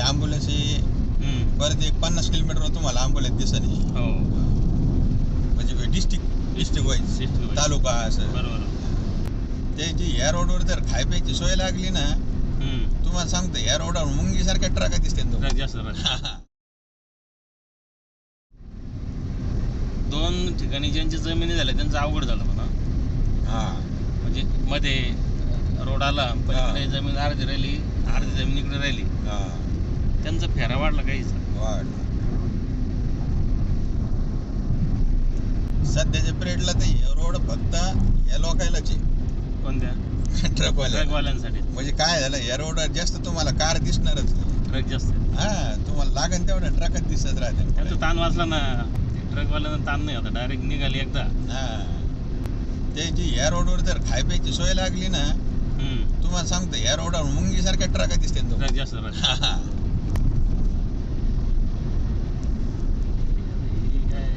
Ambulance ही हम्म. परत एक पन्नास किलोमीटरवर तुम्हाला ॲम्ब्युलन्स दिसत नाही. हो. म्हणजे district district wise District wise. Taluka असं. बरोबर. त्याची ह्या रोडवर जर खाय प्यायची सोय लागली ना हम्म. तुम्हाला सांगतो ह्या रोडवर मुंगीसारख्या ट्रका दिसते ट्रक जास्त राहते. दोन ठिकाणी ज्यांच्या जमिनी झाल्या त्यांचं अवघड झालं म्हणा. हा. म्हणजे मध्ये रोड आला पलीकडे जमीन अर्धी राहिली अर्धी जमीन इकडे राहिली. हा. त्यांचा फेरा वाढला काहीच वाढ सध्याच्या पिरियडला हे रोड फक्त या लोकायलाच. कोणत्या? ट्रकवाल्या ट्रकवाल्यांसाठी. म्हणजे काय झालं या रोडवर जास्त तुम्हाला कार दिसणारच. ट्रक जास्त. हा तुम्हाला लागन तेवढ्या ट्रकात दिसत राहते. ताण वाचला ना. ट्रकवाल्यांना ताण नाही आता डायरेक्ट निघाली एकदा. हा. त्याची या रोडवर जर खाय प्यायची सोय लागली ना. तुम्हाला सांगतो या रोडवर मुंगीसारख्या ट्रका दिसते ट्रक जास्त राहते हे काय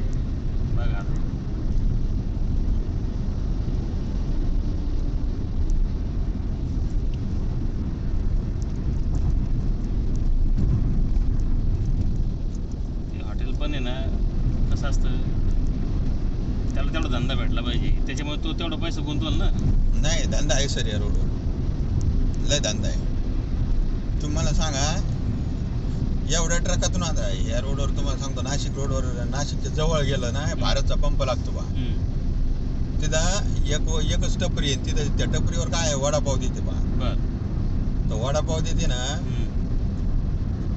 बघा आता. ते हॉटेल पण आहे ना कसं असतं. त्याला तेवढा धंदा भेटला पाहिजे. त्याच्यामुळे तो तेवढा पैसा गुंतवल ना. नाही धंदा आहे सर या रोडवर लय धंदा आहे. तुम्हाला सांगा एवढ्या ट्रकातून आता या रोडवर तुम्हाला सांगतो नाशिक रोडवर नाशिकच्या जवळ गेलं ना भारतचा पंप लागतो बा. तिथं एक एकच टपरी आहे तिथं त्या टपरीवर काय आहे? वडापाव देते बा. तर वडापाव देते ना.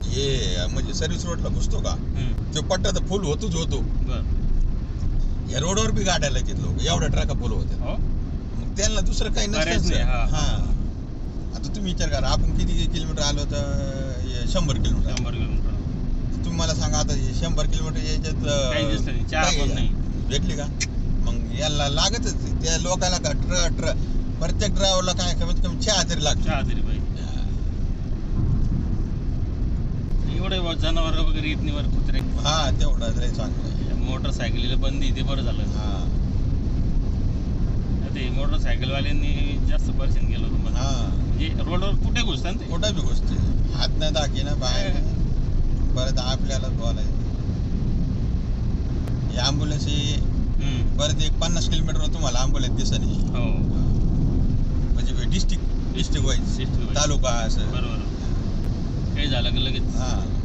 हे म्हणजे सर्व्हिस रोडला घुसतो का. तो पट्टा तर फुल होतोच होतो. या रोडवर बी गाड्याला येतात लोक एवढ्या ट्रका फुल होत्या. हो? मग त्यांना दुसरं काही नसतं नाही, हा. आता तुम्ही विचार करा आपण किती किलोमीटर आलो तर शंभर किलोमीटर. शंभर किलोमीटर. तुम्ही मला सांगा आता शंभर किलोमीटर याच्यात. भेटली का? मग याला लागतच. त्या लोकांना का ट्र ट्र प्रत्येक ड्रायव्हरला काय कमीत कमी चहा तरी लागतो. एवढे जनावर वगैरे येत नाही बरं कुत्रे. हा तेवढा लय चांगलं आहे. मोटरसायकलीला बंदी ते बरं झालं. हा. ते मोटरसायकलवाल्यांनी जास्त पर्सेंट गेलो होतं. हा. म्हणजे रोडवर कुठे घुसतात ते? कुठं बी गोष्टी हात नाही दाखी ना बाहेर परत आपल्याला बोलायचं. ही ॲम्ब्युलन्स ही हम्म. परत एक पन्नास किलोमीटरवर तुम्हाला ॲम्ब्युलन्स दिसत नाही. हो. म्हणजे district district wise District wise. Taluka असं. बरोबर. काही झालं की लगेच? हा.